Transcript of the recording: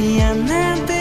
Piyano